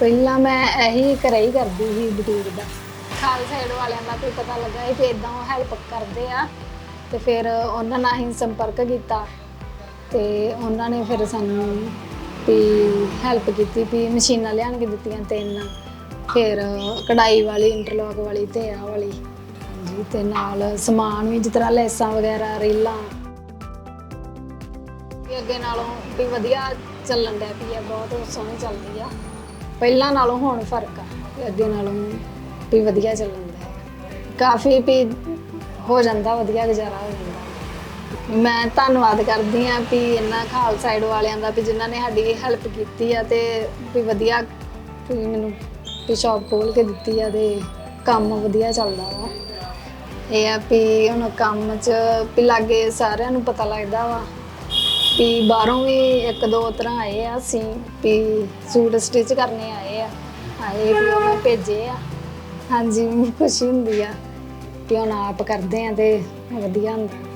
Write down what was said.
ਪਹਿਲਾਂ ਮੈਂ ਇਹੀ ਘਰੇ ਹੀ ਕਰਦੀ ਸੀ ਬੁਟੀਕ ਦਾ। ਖਾਲ ਸਾਈਡ ਵਾਲਿਆਂ ਦਾ ਕੋਈ ਪਤਾ ਲੱਗਾ ਸੀ ਕਿ ਇਦਾਂ ਉਹ ਹੈਲਪ ਕਰਦੇ ਆ ਤੇ ਫਿਰ ਉਹਨਾਂ ਨਾਲ ਹੀ ਸੰਪਰਕ ਕੀਤਾ ਤੇ ਉਹਨਾਂ ਨੇ ਫਿਰ ਸਾਨੂੰ ਵੀ ਹੈਲਪ ਕੀਤੀ ਵੀ ਮਸ਼ੀਨਾਂ ਲਿਆਣ ਕੇ ਦਿੱਤੀਆਂ ਤਿੰਨ, ਫਿਰ ਕਢਾਈ ਵਾਲੀ ਇੰਟਰਲੌਕ ਵਾਲੀ ਤੇ ਆ ਵਾਲੀ। ਹਾਂਜੀ, ਤੇ ਨਾਲ ਸਮਾਨ ਵੀ, ਜਿਸ ਤਰ੍ਹਾਂ ਲੈਸਾਂ ਵਗੈਰਾ, ਰੀਲਾਂ। ਵੀ ਅੱਗੇ ਨਾਲੋਂ ਵੀ ਵਧੀਆ ਚੱਲਣ ਡਿਆ ਪਈ ਆ, ਬਹੁਤ ਸੋਹਣੀ ਚੱਲਦੀ ਆ। ਪਹਿਲਾਂ ਨਾਲੋਂ ਹੁਣ ਫ਼ਰਕ ਆ, ਵੀ ਅੱਗੇ ਨਾਲੋਂ ਵੀ ਵਧੀਆ ਚੱਲਦਾ ਡਿਆ ਕਾਫੀ ਵੀ ਹੋ ਜਾਂਦਾ, ਵਧੀਆ ਗੁਜ਼ਾਰਾ ਹੋ ਜਾਂਦਾ। ਮੈਂ ਧੰਨਵਾਦ ਕਰਦੀ ਆ ਵੀ ਇਹਨਾਂ ਖਾਲ ਸਾਈਡ ਵਾਲਿਆਂ ਦਾ ਵੀ ਜਿਨ੍ਹਾਂ ਨੇ ਸਾਡੀ ਹੈਲਪ ਕੀਤੀ ਆ ਤੇ ਵੀ ਵਧੀਆ ਵੀ ਮੈਨੂੰ ਵੀ ਸ਼ਾਪ ਖੋਲ ਕੇ ਦਿੱਤੀ ਆ ਤੇ ਕੰਮ ਵਧੀਆ ਚੱਲਦਾ ਵਾ। ਇਹ ਆ ਵੀ ਹੁਣ ਕੰਮ 'ਚ ਵੀ ਲਾਗੇ ਸਾਰਿਆਂ ਨੂੰ ਪਤਾ ਲੱਗਦਾ ਵਾ ਵੀ ਬਾਹਰੋਂ ਵੀ ਇੱਕ ਦੋ ਤਰ੍ਹਾਂ ਆਏ ਆ ਅਸੀਂ ਵੀ ਸੂਟ ਸਟਿਚ ਕਰਨੇ ਆਏ ਆ। ਆਏ ਵੀ ਉਹ ਭੇਜੇ ਆ। ਹਾਂਜੀ ਮੈਨੂੰ ਖੁਸ਼ੀ ਹੁੰਦੀ ਆ ਕਿ ਹੁਣ ਆਪ ਕਰਦੇ ਆ ਤੇ ਵਧੀਆ ਹੁੰਦਾ।